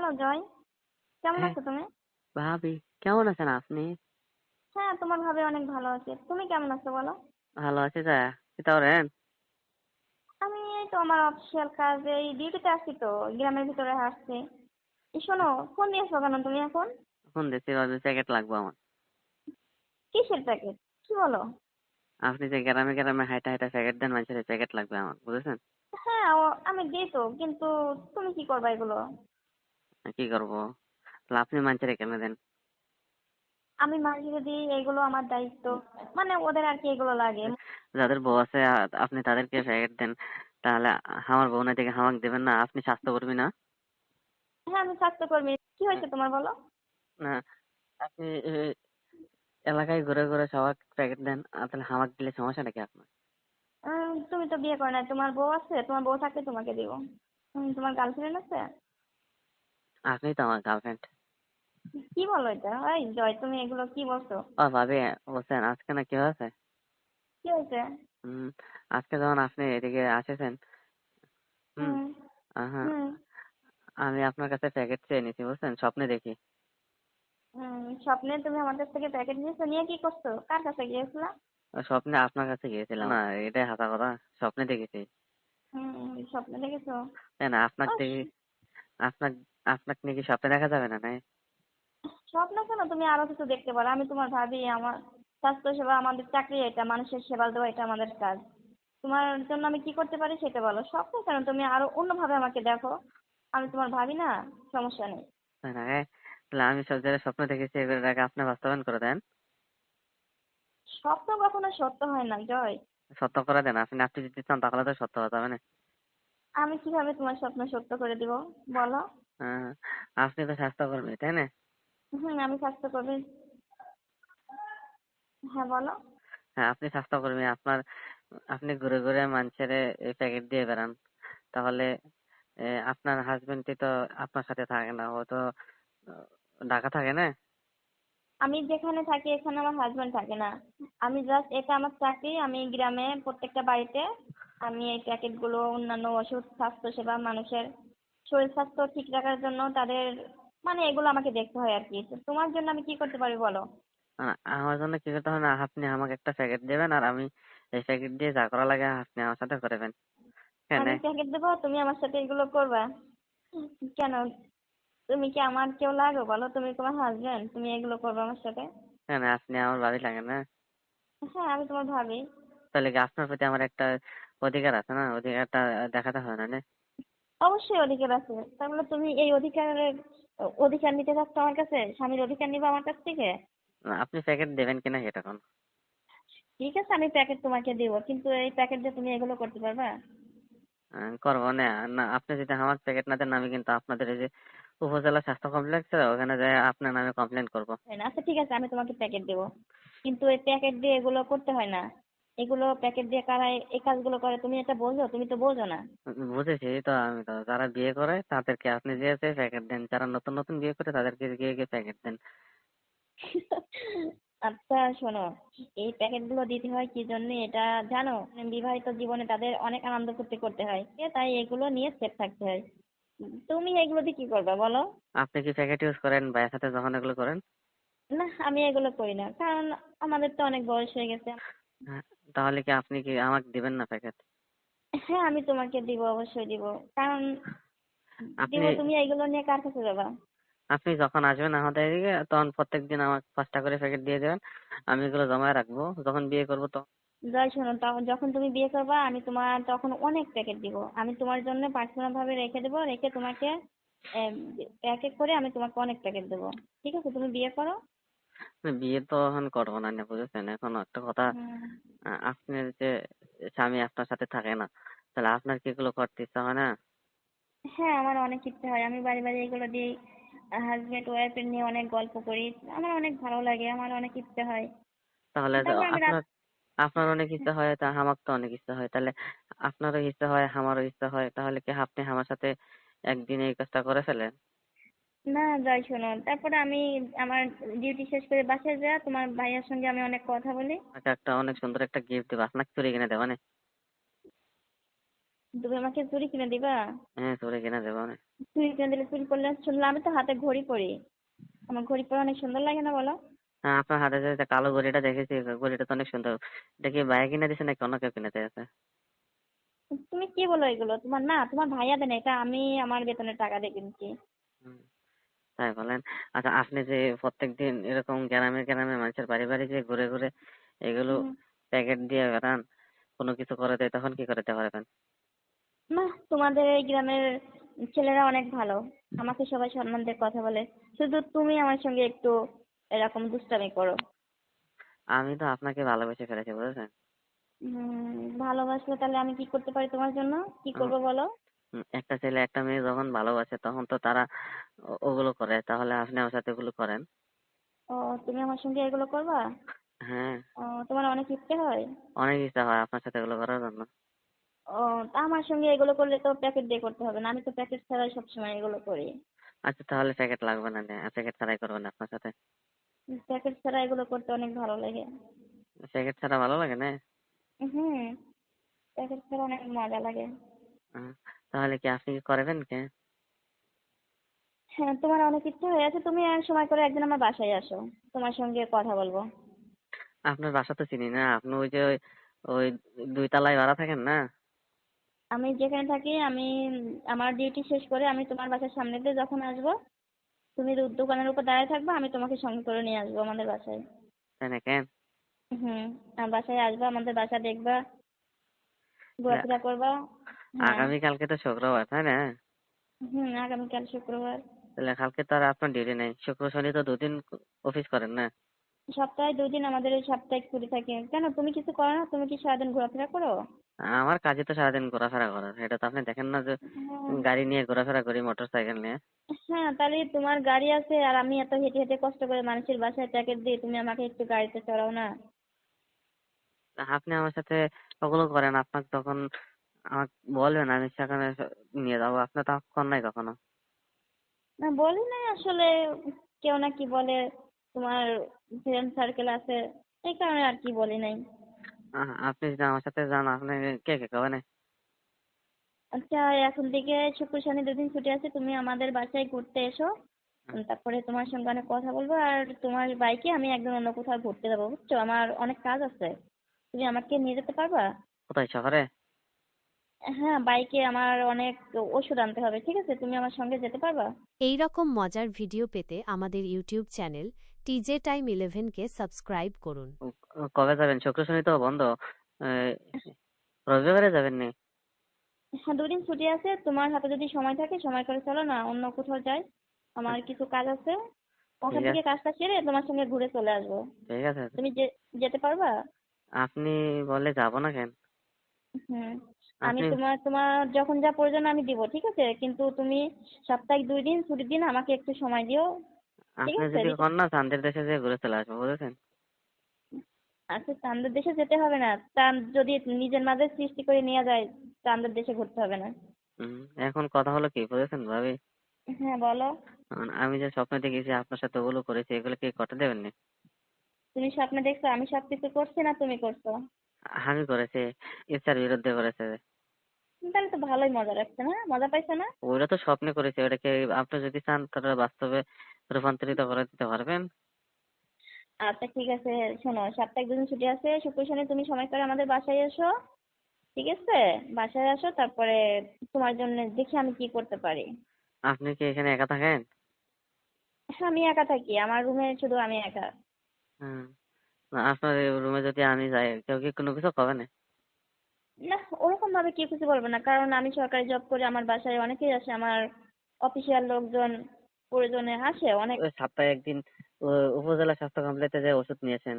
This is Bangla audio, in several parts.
হ্যালো জয়। কেমন হ্যাঁ। আছো তুমি? ভাবি কেমন আছেন আপনি? হ্যাঁ তোমার ভাবে অনেক ভালো আছে। তুমি কেমন আছো বলো? ভালো আছি যা। কি করেন আমি এই তো আমার অফিসিয়াল কাজ এই ডিউটিতে আসছি তো গ্রামের ভিতরে আসছি। এই শোনো ফোন দিয়েছ কেন তুমি এখন? ফোন দিচ্ছি রবি প্যাকেট লাগবে আমার। কিসের প্যাকেট কি বলো? আপনি যে গ্রামে গ্রামে হাইটা হাইটা প্যাকেট দেন মানুষের প্যাকেট লাগবে আমার বুঝেছেন? হ্যাঁ ও- আমি দিই তো কিন্তু তুমি কি করবা এগুলো? কি করব? তাহলে আপনি মানুষের কেন দেন। আমি মাঝে দিই এগুলো আমার দায়িত্ব মানে ওদের আর কি এগুলো লাগে। যাদের বউ আছে আপনি তাদেরকে প্যাকেট দেন। তাহলে আমার বউ না থেকে আমাকে দেবেন না আপনি স্বাস্থ্য কর্মী না? হ্যাঁ আমি স্বাস্থ্যকর্মী। কি হয়েছে তোমার বলো? না আপনি এলাকায় ঘুরে ঘুরে সবাই প্যাকেট দেন তাহলে আমাকে দিলে সমস্যা নাকি আপনার? তুমি তো বিয়ে করে না তোমার বউ আছে তোমার বউ থাকলে তোমাকে দিব। তোমার গার্লফ্রেন্ড আছে? আপনি তো আমার গার্লফ্রেন্ড কি বলো এটা? এই জয় তুমি এগুলো কি বলছো? ও ভাবি বলছেন আজকে না কি হয়েছে? কি হয়েছে? হুম আজকে যখন আপনি এদিকে আসেছেন হুম হুম। আমি আপনার কাছে প্যাকেট চেয়ে নিছি বুঝছেন? স্বপ্নে দেখি। স্বপ্নে তুমি আমার কাছ থেকে প্যাকেট নিয়েছো নিয়ে কি করছ? কার কাছে গিয়েছিলা? স্বপ্নে আপনার কাছে গিয়েছিলাম না এটাই হাতা কথা স্বপ্নে দেখেছি। হুম স্বপ্নে দেখেছ? না আপনার দেখি আপনার আপনাকে নাকি স্বপ্নে দেখা যাবে না নাই স্বপ্ন কেন? তুমি আরও কিছু দেখতে পারো। আমি তোমার ভাবি আমার স্বাস্থ্য সেবা আমাদের চাকরি এটা মানুষের সেবা দেওয়া এটা আমাদের কাজ। তোমার জন্য আমি কি করতে পারি সেটা বলো। স্বপ্ন কেন? তুমি আরও অন্যভাবে আমাকে দেখো। আমি তোমার ভাবি না সমস্যা নেই। না তাহলে আমি সব জায়গায় স্বপ্ন দেখেছি এগুলোটাকে আপনি বাস্তবায়ন করে দেন। স্বপ্ন কখনো সত্য হয় না জয়। সত্য করে দেন আপনি আপনি যদি চান তাহলে তো সত্য হতে হবে না? আমি কীভাবে তোমার স্বপ্ন সত্য করে দিব বলো? হ্যাঁ, আপনি তো স্বাস্থ্যকর্মী তাই না? হুম আমি স্বাস্থ্যকর্মী। হ্যাঁ বলো। হ্যাঁ আপনি স্বাস্থ্যকর্মী আপনার আপনি ঘুরে ঘুরে মানুষের এই প্যাকেট দিয়ে বেড়ান। তাহলে আপনার হাজবেন্ডটি তো আপনার সাথে থাকে না ও তো ঢাকা থাকে না? আমি যেখানে থাকি এখানে আমার হাজবেন্ড থাকে না। আমি জাস্ট এটা আমার চাকরি আমি গ্রামে প্রত্যেকটা বাড়িতে আমি এই প্যাকেটগুলো অন্যান্য ওষুধ স্বাস্থ্য সেবা মানুষের শরীর স্বাস্থ্য ঠিক রাখার জন্য তাদের মানে এগুলো আমাকে দেখতে হয় আর কি। তোমার জন্য আমি কি করতে পারি বলো? আমার জন্য কি করতে হবে না আপনি আমাকে একটা প্যাকেট দেবেন আর আমি এই প্যাকেট দিয়ে যা করা লাগে আপনি আমার সাথে করবেন আমি প্যাকেট দেবো তুমি আমার সাথে এগুলো করবা। কেন? তুমি কি আমার কেউ লাগো বলো? তুমি তোমার হাজবেন্ড তুমি এগুলো করবে আমার সাথে? কেন? আপনি আমার বাড়ি লাগে না? হ্যাঁ আমি তোমার ভাবি। তাহলে কি আপনার প্রতি আমার একটা অধিকার আছে না? অধিকারটা দেখাতে হয় না না? অবশ্যই অধিকার আছে। তাহলে তুমি এই অধিকারের অধিকার নিতে চাচ্ছ আমার কাছে? স্বামীর অধিকার নিবে আমার কাছ থেকে? আপনি প্যাকেট দেবেন কিনা সেটা কোন ঠিক আছে আমি প্যাকেট তোমাকে দেবো কিন্তু এই প্যাকেট দিয়ে তুমি এগুলো করতে পারবা? করব না। না আপনি যদি আমার প্যাকেট না দেন আমি কিন্তু আপনাদের এই যে উপজেলা স্বাস্থ্য কমপ্লেক্স ওখানে যাই আপনার নামে কমপ্লেন করব। আচ্ছা ঠিক আছে আমি তোমাকে প্যাকেট দেবো। কিন্তু এই প্যাকেট দিয়ে এগুলো করতে হয় না। এগুলো প্যাকেট দিয়ে কারা এই- কাজগুলো করে? তুমি এটা বোঝো? তুমি তো বোঝো না। বুঝেছি তো আমি তো যারা বিয়ে করে তাদেরকে আপনি যে প্যাকেট দেন যারা নতুন নতুন বিয়ে করে তাদেরকে গিয়ে গিয়ে প্যাকেট দেন। আচ্ছা শোনো এই প্যাকেটগুলো দিতে হয় কি জন্য এটা জানো? বিবাহিত জীবনে তাদের অনেক আনন্দ ফুর্তি করতে হয়। তাই এগুলো নিয়ে সেফ থাকতে হয়। তুমি এগুলো দিয়ে কি করবে বলো? আপনি কি প্যাকেট ইউজ করেন ভাইয়ের সাথে যখন এগুলো করেন? না আমি এগুলো করি না কারণ আমাদের তো অনেক বয়স হয়ে গেছে। হ্যাঁ, তাহলে কি আপনি কি আমাকে দিবেন না প্যাকেট হ্যাঁ আমি তোমাকে দিব অবশ্যই দিব। কারণ দিব তুমি এগুলো নিয়ে কার কাছে যাবা? আপনি যখন আসবেন আমাদের এদিকে তখন প্রত্যেকদিন আমাকে পাঁচটা করে প্যাকেট দিয়ে দেবেন। আমি এগুলো জমায় রাখব। যখন বিয়ে করব তো জয় শোনো তখন যখন তুমি বিয়ে করবা আমি তোমার তখন অনেক প্যাকেট দিব। আমি তোমার জন্য পার্সোনাল ভাবে রেখে দেবো রেখে তোমাকে এক করে আমি তোমাকে অনেক প্যাকেট দেবো। ঠিক আছে? তুমি বিয়ে করো। বিয়ে তো এখন করব না না বুঝেছেন? এখন একটা কথা হুম। আপনার যে স্বামী আপনার সাথে থাকে না তাহলে আপনার কি এগুলো করতে ইচ্ছা হয় না? হ্যাঁ আমার অনেক ইচ্ছে হয়। আমি বাড়ি বাড়ি এগুলো দিই হাজবেন্ড ওয়াইফের নিয়ে অনেক গল্প করি। আমার অনেক ভালো লাগে আমার অনেক ইচ্ছে হয়। তাহলে আপনার আপনার অনেক ইচ্ছা হয় তা আমার তো অনেক ইচ্ছা হয়। তাহলে আপনারও ইচ্ছা হয় আমারও ইচ্ছা হয় তাহলে কি আপনি আমার সাথে একদিন এই কাজটা করে ফেলেন? না জয় শোনো। তারপরে আমি আমার ডিউটি শেষ করে বাসায় যা তোমার ভাইয়ার সঙ্গে আমি অনেক কথা বলি। আপনাকে একটা অনেক সুন্দর একটা গিফট দেবো। আপনাকে চুরি কিনে দেবো না তুমি আমাকে চুরি কিনে দিবা? হ্যাঁ চুড়ি কিনে দেবো না চুড়ি কিনে দিলে চুড়ি পরলে শুনলাম আমি তো হাতে ঘড়ি পরি। আমার ঘড়ি পরে অনেক সুন্দর লাগে না বলো? হ্যাঁ আপনার হাতে যে কালো ঘড়িটা দেখেছি ঘড়িটা তো অনেক সুন্দর। এটা কি ভাইয়া কিনে দিছে নাকি অন্য কেউ কিনে দিয়েছে? তুমি কি বলো এগুলো? তোমার না তোমার ভাইয়া দেন এটা আমি আমার বেতনের টাকা দিয়ে কিনছি। তাই বলেন? আচ্ছা আপনি যে প্রত্যেকদিন এরকম গ্রামে গ্রামে মানুষের বাড়ি বাড়ি যে ঘুরে ঘুরে এগুলো হুম। প্যাকেট দিয়ে বেড়ান কোনো কিছু করে দেয় তখন কি করতে পারবেন? না তোমাদের এই গ্রামের ছেলেরা অনেক ভালো। আমাকে সবাই সম্মান দিয়ে কথা বলে। শুধু তুমি আমার সঙ্গে একটু এরকম দুষ্টামি করো। আমি তো আপনাকে ভালোবেসে ফেলেছি বুঝেছেন? উম, ভালোবাসলে তাহলে আমি কি করতে পারি তোমার জন্য? কি করব বলো? একটা ছেলে একটা মেয়ে যখন ভালোবাসে তখন তো তারা ওগুলো করে। তাহলে আপনি আমার সাথে ওগুলো করেন। ও তুমি আমার সঙ্গে এগুলো করবা? হ্যাঁ। ও তোমার অনেক ইচ্ছে হয়? অনেক ইচ্ছা হয় আপনার সাথে এগুলো করার জন্য। ও তা আমার সঙ্গে এগুলো করলে তো প্যাকেট দিয়ে করতে হবে না। আমি তো প্যাকেট ছাড়াই সবসময় এগুলো করি। আচ্ছা তাহলে প্যাকেট লাগবে না প্যাকেট ছাড়াই করবেন আপনার সাথে। প্যাকেট ছাড়া এগুলো করতে অনেক ভালো লাগে। প্যাকেট ছাড়া ভালো লাগে না? হুম প্যাকেট ছাড়া অনেক মজা লাগে। তাহলে কি আপনি কি করবেন কে হ্যাঁ তোমার অনেক ইচ্ছে হয়ে আছে তুমি এক সময় করে একদিন আমার বাসায় আসো তোমার সঙ্গে কথা বলব। আপনার বাসা তো চিনি না আপনি ওই যে ওই দুই তলায় ভাড়া থাকেন না? আমি যেখানে থাকি আমি আমার ডিউটি শেষ করে আমি তোমার বাসার সামনে দিয়ে যখন আসব তুমি দোকানের উপর দাঁড়িয়ে থাকবে আমি তোমাকে সঙ্গে করে নিয়ে আসব আমাদের বাসায়। তাই না কেন হুম আমার বাসায় আসবা আমাদের বাসা দেখবা ঘোরাফেরা করবা। আগামীকালকে তো শুক্রবার তাই না? হুম আগামীকাল শুক্রবার। তাহলে কালকে তো আর আপনার ডিউটি নেই। শুক্র শনি তো দুদিন অফিস করেন না? সপ্তাহে দুই দিন আমাদের এই সাপ্তাহিক ছুটি থাকে। কেন তুমি কিছু করো না? তুমি কি সারাদিন ঘোরাফেরা করো? আমার কাজে তো সারাদিন ঘোরাফেরা করার এটা তো আপনি দেখেন না যে হ্যাঁ। গাড়ি নিয়ে ঘোরাফেরা করি মোটর সাইকেল নিয়ে। হ্যাঁ তাহলে তোমার গাড়ি আছে আর আমি এত হেঁটে হেঁটে কষ্ট করে মানুষের বাসায় প্যাকেট দিই তুমি আমাকে একটু গাড়িতে চড়াও না। আপনি আমার সাথে ওগুলো করেন। আপনার তখন আমাকে বলবেন আমি সেখানে নিয়ে যাব। তো নাই কখনো? না বলি নাই আসলে। কেউ না কি বলে তোমার ফ্রেন্ড সার্কেল আছে এই কারণে আর কি বলি নাই। আপনি যদি আমার সাথে যান আপনি কে কে আচ্ছা এখন থেকে শুক্র শনি দুদিন ছুটি আছে তুমি আমাদের বাসায় ঘুরতে এসো। তারপরে তোমার সঙ্গে অনেক কথা বলব আর তোমার বাইকে আমি একদম অন্য কোথাও ঘুরতে যাব বুঝছ? আমার অনেক কাজ আছে। তুমি আমাকে নিয়ে যেতে পারবা? কোথায় শহরে? হ্যাঁ বাইকে আমার অনেক ওষুধ আনতে হবে ঠিক আছে? তুমি আমার সঙ্গে যেতে পারবা? এই রকম মজার ভিডিও পেতে আমাদের ইউটিউব চ্যানেল টিজে টাইম ইলেভেনকে সাবস্ক্রাইব করুন। কবে যাবেন? শুক্র শনি তো বন্ধ। রবিবারে যাবেন নি? হ্যাঁ দুদিন ছুটি আছে। তোমার হাতে যদি সময় থাকে সময় করে চলো না অন্য কোথাও যাই। আমার কিছু কাজ আছে। ওখান থেকে কাজটা সেরে তোমার সঙ্গে ঘুরে চলে আসব। ঠিক আছে। তুমি যে- যেতে পারবা? আপনি বলে যাব না কেন? হুম। আমি তোমার তোমার যখন যা প্রয়োজন আমি দিব ঠিক আছে? কিন্তু তুমি সপ্তাহে দুই দিন ছুটির দিন আমাকে একটু সময় দিও আপনি যদি কর না চান্দের দেশে যেয়ে ঘুরে চলে আসব বুঝেছেন? আচ্ছা চান্দের দেশে যেতে হবে না। চাঁদ যদি নিজের মাঝে সৃষ্টি করে নিয়ে যায় চান্দের দেশে ঘুরতে হবে না। এখন কথা হলো কি বুঝেছেন ভাবি? হ্যাঁ বলো। আমি যে স্বপ্ন দেখেছি আপনার সাথে ওগুলো করেছি এগুলো কি করতে দেবেন না? তুমি স্বপ্নে দেখছ আমি সব কিছু করছি না তুমি করছ? আমি করেছি ইচ্ছার বিরুদ্ধে করেছে। তাহলে তো ভালোই মজা লাগছে না? মজা পাইছো না? ওরা তো স্বপ্নে করেছে ওটাকে আপনি যদি চান তাহলে বাস্তবে রূপান্তরিত করে দিতে পারবেন। আচ্ছা ঠিক আছে শোনো সপ্তাহে দুদিন ছুটি আছে শুক্র শনি তুমি সময় করে আমাদের বাসায় এসো ঠিক আছে? বাসায় আসো তারপরে তোমার জন্য দেখি আমি কি করতে পারি। আপনি কি এখানে একা থাকেন? হ্যাঁ আমি একা থাকি আমার রুমে শুধু আমি একা। হুম। না, আপনার রুমে যদি আমি যাই কেউ কি কোনো কিছু কবে না? না ওরকম ভাবে কেউ কিছু বলবে না। কারণ আমি সরকারি জব করি আমার বাসায় অনেকেই আসে আমার অফিসিয়াল লোকজন প্রয়োজনে আসে অনেক সপ্তাহে একদিন উপজেলা স্বাস্থ্য কমপ্লেক্সে যে ওষুধ নিয়েছেন।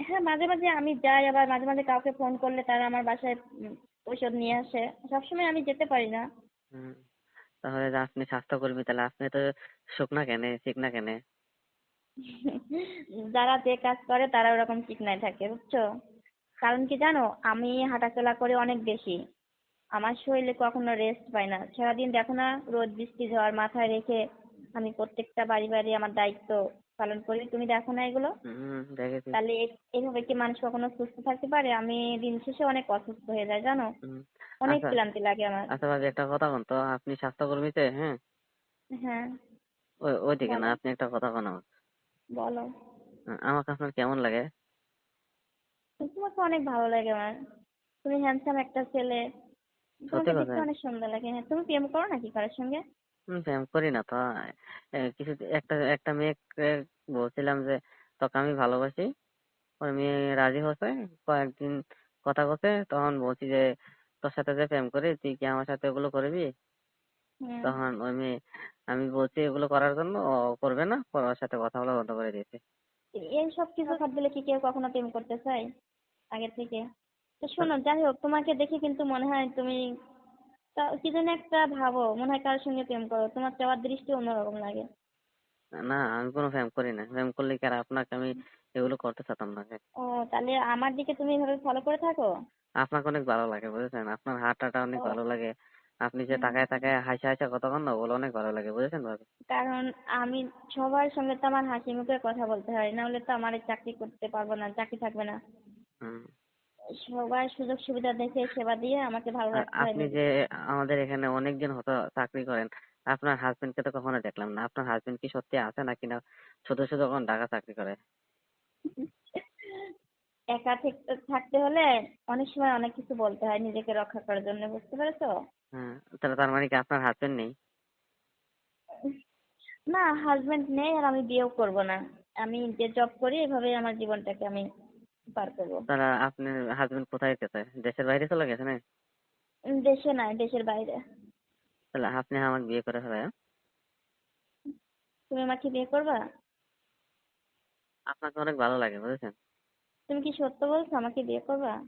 হ্যাঁ মাঝে মাঝে আমি যাই আবার মাঝে মাঝে কাউকে ফোন করলে তারা আমার বাসায় ঔষধ নিয়ে আসে। সবসময় আমি যেতে পারি না। তাহলে আপনি স্বাস্থ্যকর্মী তাহলে আপনি তো শুকনা কেনে চিকনা কেনে? যারা যে কাজ করে তারা ওরকম চিকনায় থাকে বুঝছ? কারণ কি জানো আমি হাঁটাচলা করে অনেক বেশি। আমার শরীরে কখনো রেস্ট পাই না। সারাদিন দেখো না রোদ বৃষ্টি ঝড় মাথায় রেখে আমি প্রত্যেকটা বাড়ি বাড়ি আমার দায়িত্ব পালন করি। তুমি দেখো না এগুলো? তাহলে এইভাবে কি মানুষ কখনো সুস্থ থাকতে পারে? আমি দিন শেষে অনেক অসুস্থ হয়ে যাই জানো? অনেক আচ্ছা। ক্লান্তি লাগে আমার। আচ্ছা ভাবি একটা কথা বলুন তো আপনি স্বাস্থ্যকর্মীতে হ্যাঁ? হ্যাঁ। ওই ওইদিকে না আপনি একটা কথা বলেন। বলো। আমাকে আপনার কেমন লাগে? তোমাকে অনেক ভালো লাগে আমার তুমি হ্যান্ডসাম একটা ছেলে। তোমাকে দেখতে অনেক সুন্দর লাগে। হ্যাঁ তুমি প্রেম করো নাকি কারোর সঙ্গে? প্রেম করি না তো কিছু একটা একটা মেয়েকে বলছিলাম যে তোকে আমি ভালোবাসি। ওই মেয়ে রাজি হয়েছে কয়েকদিন কথা বলছে তখন বলছি যে তোর সাথে যে প্রেম করি তুই কি আমার সাথে ওগুলো করবি। তখন ওই মেয়ে আমি বলছি এগুলো করার জন্য ও করবে না পরে ওর সাথে কথা বলা বন্ধ করে দিয়েছে। এই সব কিছু খাত দিলে কি কেউ কখনো প্রেম করতে চায় আগে থেকে? তো শোনো যাই হোক তোমাকে দেখে কিন্তু মনে হয় তুমি কি যেন একটা ভাবো মনে হয় কারোর সঙ্গে প্রেম করো তোমার চাওয়ার দৃষ্টি অন্যরকম লাগে। না আমি কোনো প্রেম করি না প্রেম করলে কি আর আপনাকে আমি এগুলো করতে চাতাম না ও তাহলে আমার দিকে তুমি এভাবে ফলো করে থাকো? আপনাকে অনেক ভালো লাগে বুঝেছেন? আপনার হাঁটাটা অনেক ভালো লাগে আপনি যে। তাকায় তাকায় হাসি হাসি কথা বলেন না ওগুলো অনেক ভালো লাগে বুঝেছেন ভাবি? কারণ আমি সবার সঙ্গে তো আমার হাসি মুখে কথা বলতে হয় না হলে তো আমার চাকরি করতে পারব না চাকরি থাকবে না। সবার সুযোগ সুবিধা দেখে সেবা দিয়ে আমাকে ভালো রাখতে হয় আপনি যে আমাদের এখানে অনেকদিন হতো চাকরি করেন আপনার হাজবেন্ডকে তো কখনো দেখলাম না আপনার হাজবেন্ড কি সত্যি আছে নাকি না? শুধু শুধু এখন ঢাকা চাকরি করে? একা থাক- থাকতে হলে অনেক সময় অনেক কিছু বলতে হয় নিজেকে রক্ষা করার জন্য বুঝতে পেরেছ? হ্যাঁ তাহলে তার মানে কি আপনার হাজবেন্ড নেই? না হাজবেন্ড নেই আর আমি বিয়েও করব না। আমি যে জব করি এভাবে আমার জীবনটাকে আমি পার করব। তাহলে আপনার হাজবেন্ড কোথায় গেছে? দেশের বাইরে চলে গেছে না? দেশে নয় দেশের বাইরে। তাহলে আপনি আমাকে বিয়ে করে ফেলে তুমি আমাকে বিয়ে করবা? আপনাকে অনেক ভালো লাগে বুঝেছেন? তুমি কি সত্য বলছো? আমাকে বিয়ে করবা?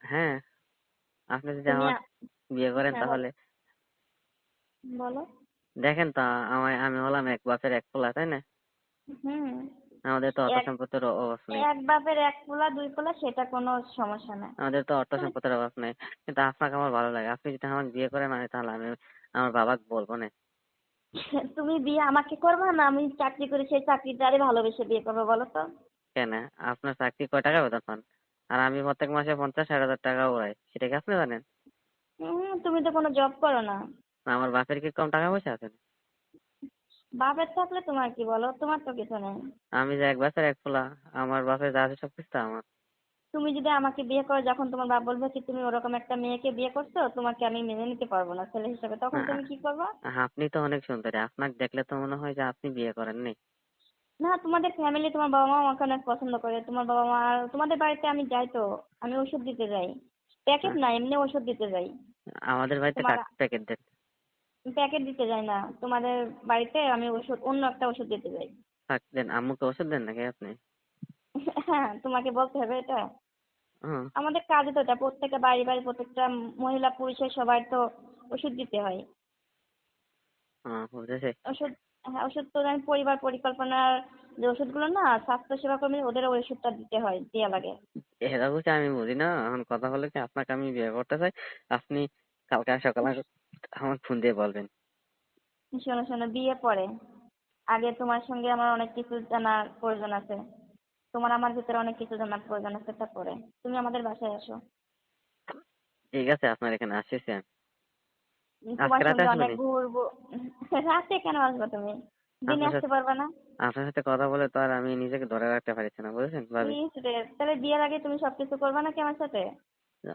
হ্যাঁ। আপনি যদি আমার বিয়ে করেন হ্যাঁ, তাহলে। বলো। দেখেন তো আমায় আমি হলাম এক বাপের এক পোলা তাই না? হুম। আমাদের তো অর্থ অ- অভাব নেই। এক বাপের এক পোলা দুই পোলা সেটা কোনো সমস্যা না আমাদের তো অর্থ সম্পত্তির অভাব নেই। কিন্তু আপনাকে আমার ভালো লাগে। আপনি যদি আমাকে বিয়ে করেন আমি তাহলে আমি আমার বাবাকে বলব না। তুমি বিয়ে আমাকে করবা না? আমি চাকরি করি সেই চাকরিটারে ভালোবেসে বিয়ে করব বলো তো। কেন আপনার চাকরি কয় টাকা বেতন পান আর আমি প্রত্যেক মাসে পঞ্চাশ ষাট হাজার টাকা উড়াই সেটা কি আপনি জানেন? তুমি তো কোনো জব করো না। আমার বাপের কি কম টাকা পয়সা আছে? বাপের থাকলে তোমার কি বলো? তোমার তো কিছু নেই। আমি যে এক বছর এক পোলা আমার বাপের যা আছে সব কিছু তো আমার। তুমি যদি আমাকে বিয়ে করো যখন তোমার বাপ বলবে কি তুমি ওরকম একটা মেয়েকে বিয়ে করছ তোমাকে আমি মেনে নিতে পারব না ছেলে হিসেবে। তখন তুমি কি করবা? আপনি তো অনেক সুন্দরী। আপনাকে দেখলে তো মনে হয় যে আপনি বিয়ে করেননি। না তোমাদের ফ্যামিলি তোমার বাবা মা আমাকে অনেক পছন্দ করে। তোমার বাবা মা তোমাদের বাড়িতে আমি যাই তো আমি ওষুধ দিতে যাই। প্যাকেট না এমনি ওষুধ দিতে যাই। আমাদের বাড়িতে প্যাকেট দেন। প্যাকেট দিতে যাই না তোমাদের বাড়িতে আমি ওষুধ অন্য একটা ওষুধ দিতে যাই। থাক দেন আম্মুকে ওষুধ দেন নাকি আপনি? হ্যাঁ তোমাকে বলতে হবে এটা। আমাদের কাজে তো এটা প্রত্যেকটা বাড়ি বাড়ি প্রত্যেকটা মহিলা পুরুষের সবার তো ওষুধ দিতে হয়। ওষুধ হ্যাঁ ওষুধ তো আমি পরিবার পরিকল্পনার যে ওষুধগুলো না স্বাস্থ্য সেবা কর্মী ওদের ওই ওষুধটা দিতে হয় দেওয়া লাগে। এটা বুঝি আমি বুঝি না? এখন কথা হলো কি আপনাকে আমি বিয়ে করতে চাই আপনি কালকে সকালে আমার ফোন দিয়ে বলবেন। শোনো শোনো বিয়ে পরে। আগে তোমার সঙ্গে আমার অনেক কিছু জানার প্রয়োজন আছে। তোমার আমার ভিতরে অনেক কিছু জানার প্রয়োজন আছে তারপরে। তুমি আমাদের বাসায় আসো। ঠিক আছে আপনার এখানে আসতেছি আমি। তোমার সঙ্গে অনেক ঘুরবো। রাতে কেন আসবে তুমি? দিনে আসতে পারবে না? আপনার সাথে কথা বলে তো আর আমি নিজেকে ধরে রাখতে পারছি না বুঝেছেন? ভাবি তাহলে বিয়ের আগে তুমি সবকিছু করবে নাকি আমার সাথে?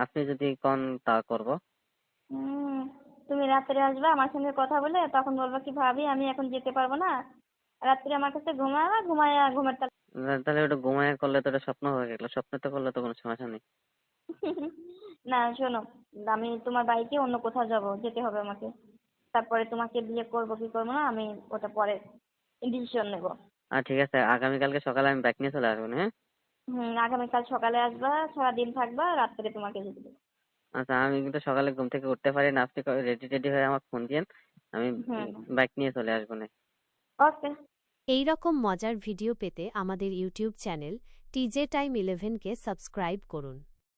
আপনি যদি কোন তা করব। তুমি রাত্রে আসবে আমার সঙ্গে কথা বলে তখন বলব কি ভাবি আমি এখন যেতে পারব না। রাত্রে আমার কাছে ঘুমাবা ঘুমায় ঘুমের তাহলে ওটা ঘুমায় করলে তো ওটা স্বপ্ন হয়ে গেল। স্বপ্নতে করলে তো কোনো সমস্যা নেই। না শোনো আমি তোমার বাড়িতে অন্য কোথাও যাব যেতে হবে আমাকে। তারপরে তোমাকে বিয়ে করব কি করব না আমি ওটা পরে ডিসিশন নেব। আর ঠিক আছে আগামীকালকে সকালে আমি বাইক নিয়ে চলে আসব হ্যাঁ? হুম আগামীকাল সকালে আসবা সারাদিন থাকবা রাত্রে তোমাকে যেতে দেবো। আচ্ছা আমি কিন্তু সকালে ঘুম থেকে উঠতে পারি না আপনি রেডি টেডি হয়ে আমাকে ফোন দিয়েন আমি হুম। বাইক নিয়ে চলে আসব না। ওকে। এই রকম মজার ভিডিও পেতে আমাদের ইউটিউব চ্যানেল টিজে টাইম ইলেভেনকে সাবস্ক্রাইব করুন।